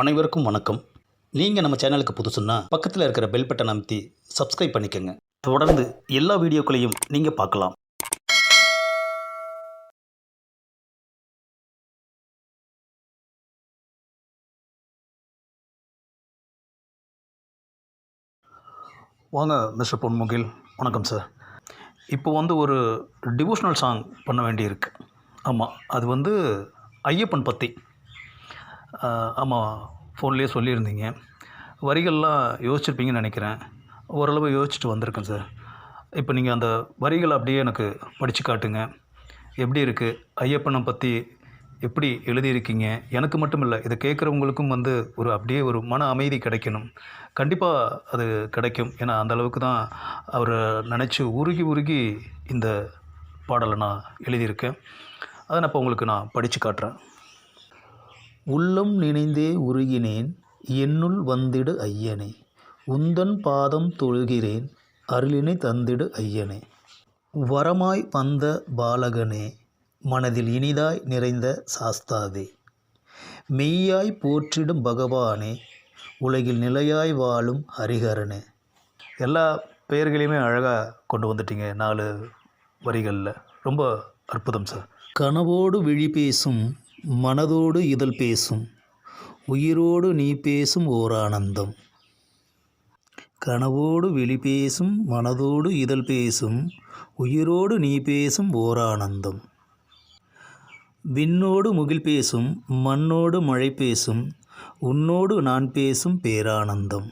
அனைவருக்கும் வணக்கம். நீங்கள் நம்ம சேனலுக்கு புதுசுன்னா பக்கத்தில் இருக்கிற பெல் பட்டன் அமைத்தி சப்ஸ்கிரைப் பண்ணிக்கோங்க. தொடர்ந்து எல்லா வீடியோக்களையும் நீங்கள் பார்க்கலாம். வாங்க மிஸ்டர் பொன்முகில். வணக்கம் சார் இப்போ வந்து ஒரு டிவோஷனல் சாங் பண்ண வேண்டியிருக்கு. ஆமாம் அது வந்து ஐயப்பன் பற்றி ஆமாம் ஃபோன்லேயே சொல்லியிருந்தீங்க. வரிகள்லாம் யோசிச்சிருப்பீங்கன்னு நினைக்கிறேன். ஓரளவு யோசிச்சுட்டு வந்திருக்கேன் சார். இப்போ நீங்கள் அந்த வரிகளை அப்படியே எனக்கு படித்து காட்டுங்க. எப்படி இருக்குது ஐயப்பனை பற்றி எப்படி எழுதியிருக்கீங்க? எனக்கு மட்டும் இல்லை இதை கேட்குறவங்களுக்கும் வந்து ஒரு அப்படியே ஒரு மன அமைதி கிடைக்கணும். கண்டிப்பாக அது கிடைக்கும். ஏன்னா அந்தளவுக்கு தான் அவரை நினச்சி உருகி உருகி இந்த பாடலை நான் எழுதியிருக்கேன். அதை நான் இப்போ உங்களுக்கு நான் படித்து காட்டுறேன். உள்ளம் நினைந்தே உருகினேன் என்னுள் வந்திடு ஐயனே. உந்தன் பாதம் தொழுகிறேன் அருளினை தந்திடு ஐயனே. வரமாய் வந்த பாலகனே மனதில் இனிதாய் நிறைந்த சாஸ்தாவே. மெய்யாய் போற்றிடும் பகவானே உலகில் நிலையாய் வாழும் ஹரிஹரனே. எல்லா பெயர்களையுமே அழகாக கொண்டு வந்துட்டீங்க நாலு வரிகளில். ரொம்ப அற்புதம் சார். கனவோடு விழி பேசும் மனதோடு இதழ் பேசும் உயிரோடு நீ பேசும் ஓர் ஆனந்தம். கனவோடு விழி பேசும் மனதோடு இதழ் பேசும் உயிரோடு நீ பேசும் ஓர் ஆனந்தம். விண்ணோடு முகில் பேசும் மண்ணோடு மழை பேசும் உன்னோடு நான் பேசும் பேரானந்தம்.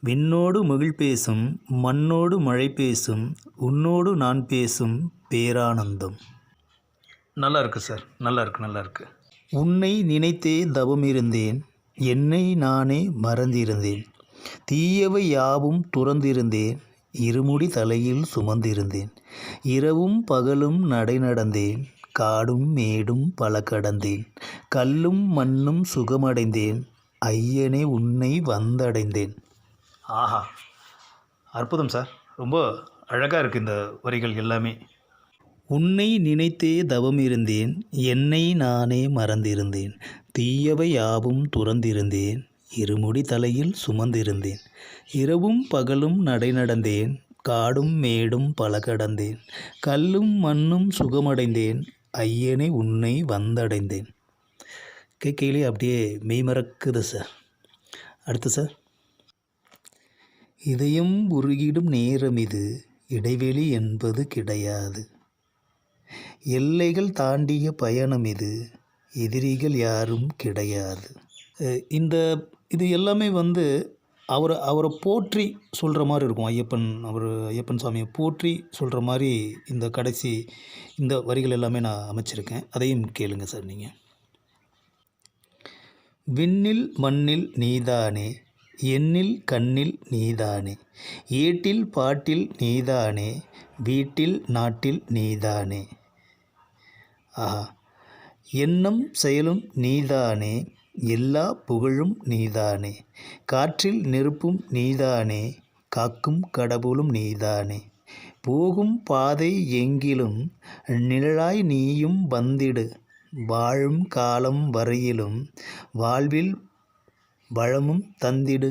விண்ணோடு முகில் பேசும் மண்ணோடு மழை பேசும் உன்னோடு நான் பேசும் பேரானந்தம். நல்லா இருக்கு சார். நல்லா இருக்கு நல்லா இருக்கு உன்னை நினைத்தே தவம் இருந்தேன் என்னை நானே மறந்திருந்தேன். தீயவை யாவும் துறந்திருந்தேன் இருமுடி தலையில் சுமந்திருந்தேன். இரவும் பகலும் நடை நடந்தேன் காடும் மேடும் பல கடந்தேன். கல்லும் மண்ணும் சுகமடைந்தேன் ஐயனே உன்னை வந்தடைந்தேன். ஆஹா. அற்புதம் சார். ரொம்ப அழகாக இருக்குது இந்த வரிகள் எல்லாமே. உன்னை நினைத்தே தவம் இருந்தேன் என்னை நானே மறந்திருந்தேன். தீயவை யாவும் துறந்திருந்தேன் இருமுடி தலையில் சுமந்திருந்தேன். இரவும் பகலும் நடை நடந்தேன் காடும் மேடும் பல கடந்தேன் கல்லும் மண்ணும் சுகமடைந்தேன் ஐயனை உன்னை வந்தடைந்தேன். கேட்கையிலே அப்படியே மெய்மறக்குது சார். அடுத்து சார். இதயம் உருகிடும் நேரம் இது இடைவெளி என்பது கிடையாது. எல்லைகள் தாண்டிய பயணம் இது. எதிரிகள் யாரும் கிடையாது. இந்த இது எல்லாமே வந்து அவரை அவரை போற்றி சொல்கிற மாதிரி இருக்கும். ஐயப்பன் அவர் ஐயப்பன் சாமியை போற்றி சொல்கிற மாதிரி இந்த கடைசி இந்த வரிகள் எல்லாமே நான் அமைச்சிருக்கேன். அதையும் கேளுங்க சார் நீங்கள் விண்ணில் மண்ணில் நீதானே எண்ணில் கண்ணில் நீதானே ஏட்டில் பாட்டில் நீதானே வீட்டில் நாட்டில் நீதானே. ஆஹா. எண்ணம் செயலும் நீதானே எல்லா புகழும் நீதானே காற்றில் நெருப்பும் நீதானே காக்கும் கடவுளும் நீதானே. போகும் பாதை எங்கிலும் நிழலாய் நீயும் வந்திடு வாழும் காலம் வரையிலும் வாழ்வில் வளமும் தந்திடு.